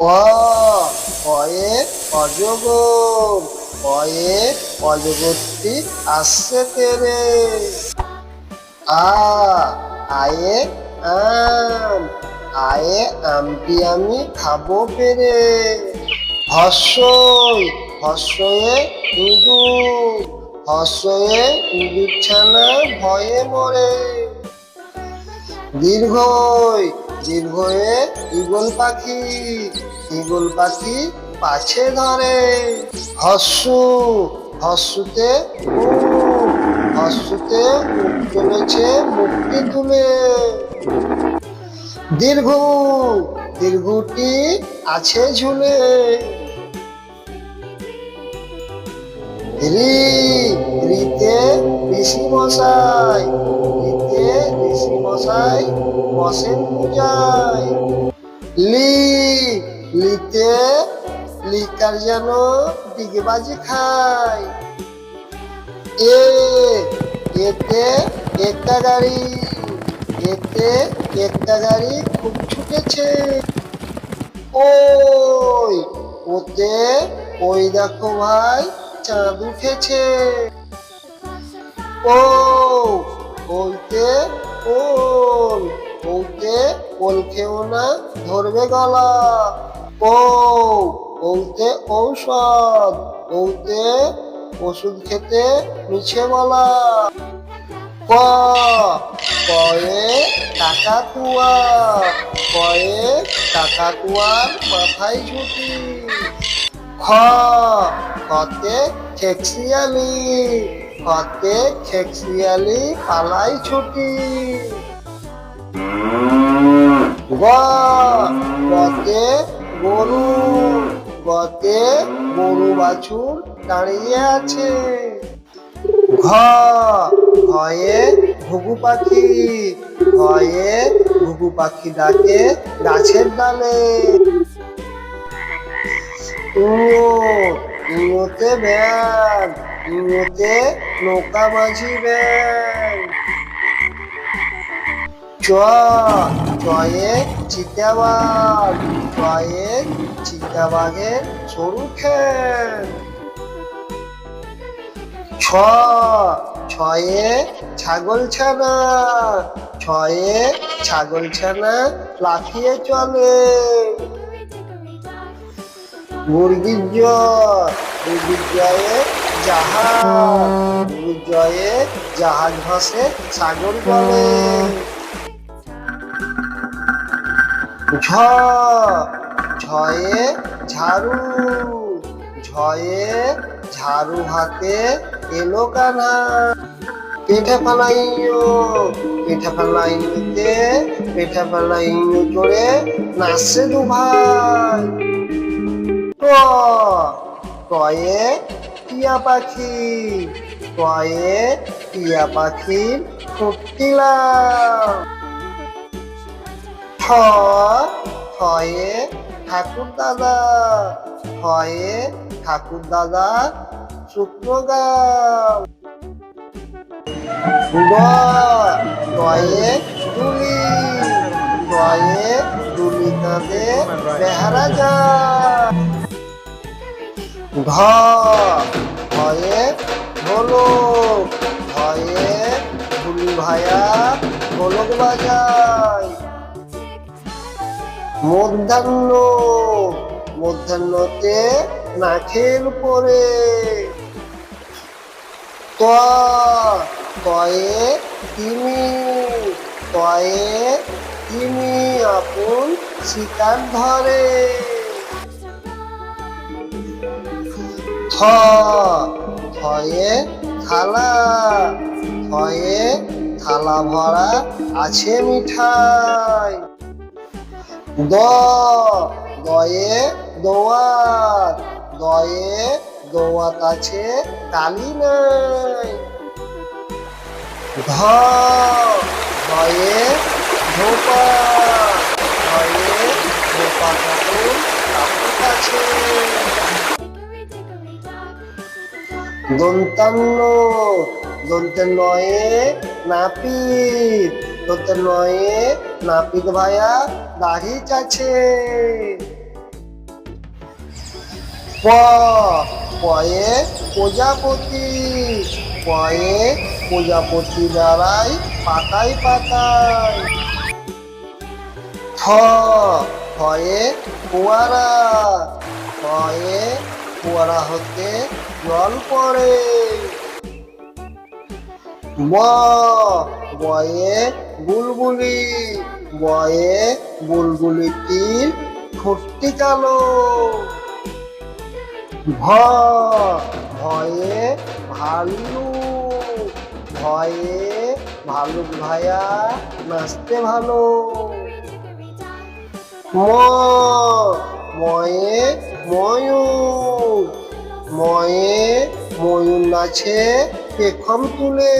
অ, অয়ে অজগর অয়ে অজগরটি আসছে তেরে। আ, আয়ে আম, আয়ে আমটি আমি খাব পেরে হর্ষই, হর্ষয়ে ইঁদুর হর্ষয়ে ইঁদুর ছানা ভয়ে মরে। দীর্ঘই দীর্ঘয়ে ইগল পাখি ইগল পাখি পাছে ধরে। হস্যু, হস্যুতে হস্যুতে উট চলেছে মুক্তি তুলে। দীর্ঘ, দীর্ঘটি আছে ঝুলে। রি, রিতে ঋষি মশাই ঋষি মশাই বসেন পূজায়। লি লিতে লিকার যেন ডিগবাজি খায়। এ, এতে একটা গাড়ি, এতে একটা গাড়ি খুব ছুটেছে। ওই, ওতে, ওই দেখো ভাই চাঁদ উঠেছে। ও ওইতে ওল ওতে ওল খেও না, ধরবে গলা। ও ওতে ঔষধ ওতে ওষুধ খেতে মিছে বলা। ক, কয়ে কাকাতুয়া কয়ে কাকাতুয়ার মাথায় ঝুঁকি খ খতে খেকসিয়ালি খতে খেকসিয়ালি পালাই ছুটি। গতে গরু গতে গরু বাছুর দাঁড়িয়ে আছে। ঘ, ঘয়ে ঘুঘু পাখি, ঘয়ে ঘুঘু পাখি ডাকে গাছের ডালে। ইঁড়োতে ব্যাগ ইঁড়োতে নৌকা মাঝি ব্যাগ। চ চয়ে চিতাবাঘ চয়ে চিতাবাঘের সরু খ্যান ছ ছয়ে ছাগল ছানা, ছয়ে ছাগল ছানা লাফিয়ে চলে। জাহাজ সাগর বলে। ঝ ঝাড়ু, ঝয়ে ঝাড়ু হাতে এলো কানা। পেঠা ফালাইও, পেঠা ফালাইতে, পেঠা ফালাইও চড়ে নাচছে দু ভাই ট টয়ে পাখি টয়ে টিয়া পাখি ফুটিলাম ঠ ঠয়ে ঠাকুর দাদা ঠয়ে ঠাকুর দাদা শুক্র গাও গ গয়ে দুলি গয়ে দুলি কাঁদে বেহারা যা ঘ ভয়ে ঢোলক ভয়ে ধুলি ভায়া ঢোলক বাজায় মধ্যাহ্ন মধ্যাহ্নতে নাখের উপরে ত তয়ে তিমি তয়ে তিমি আপন শিকার ধরে থয়ে থালা থয়ে থালা ভরা আছে মিঠাই। দ দয়ে দোয়াত দয়ে দোয়াত আছে কালি নাই। ধ ধয়ে ধোপা ধয়ে ধোপা কাপড় কাপড় আছে দন্তান্ন দন্তের নয়ে নাপিত দন্তের নয়ে নাপিত ভাইয়া দাড়ি চাছে প, পয়ে প্রজাপতি পয়ে প্রজাপতি দাঁড়াই পাতায় পাতায়। ফ ফয়ে ফোয়ারা ফয়ে ফোয়ারা হতে জল পড়ে। বয়ে বুলবুলি, বয়ে বুলবুলিটির ঠোঁটটি কালো। ভ, ভয়ে ভালু ভয়ে ভালুক ভাইয়া নাচতে ভালো। ময়ে ময়ূর। ময়ে ময়ূর নাচে পেখম তুলে।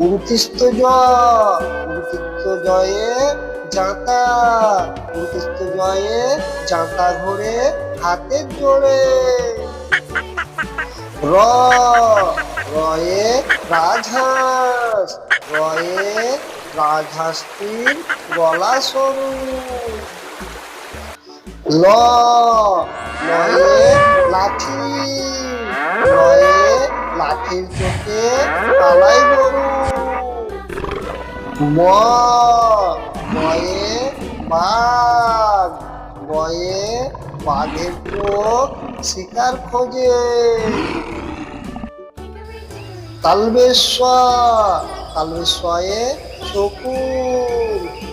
উনত্রিশত জয় উনত্রিশত জয়ে জাঁতা উনত্রিশত জয়ে জাঁতা ঘোরে হাতের জোরে। র, রয়ে রাজহাঁস, রয়ে রাজহাঁসটির গলা সরু। ল। লয়ে লাঠি। লয়ে লাঠির চোখে পালাই গরু ম। ময়ে বাঘ। বয়ে বাঘের চোখ শিকার খোঁজে। তালবেশ্বর তালবেশ্বয়ে শকুন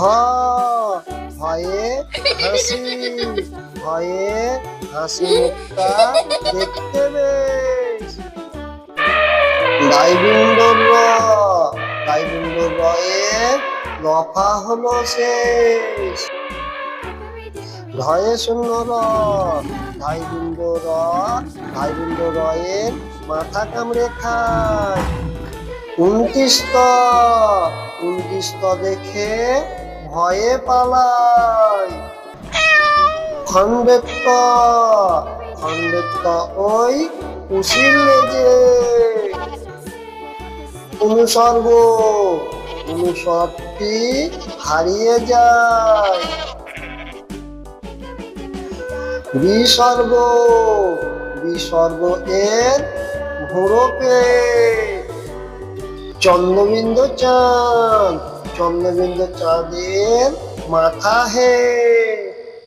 হ ভয়ে হাসি ভয়ে হাসি মুখটা দেখতে বেশ। ডাইবিন্দর র ডাইবিন্দর রয়ে লফা হলো শেষ। ধয়ে শূন্য র ধাইবিন্দ র ধাইবিন্দ রয়ের মাথা কামড়ে খায়। উনত্রিশত উনত্রিশত দেখে ভয়ে পালায় খণ্ডেত্ব খণ্ডেত্ব ওই কুশির লেজে। অনুসর্গ অনুসর্গটি হারিয়ে যায়। বিসর্গ বিসর্গ এর ভোরপে। চন্দ্রবিন্দু চাঁদ চন্দ্রবিন্দু চাঁদের মাথা হে।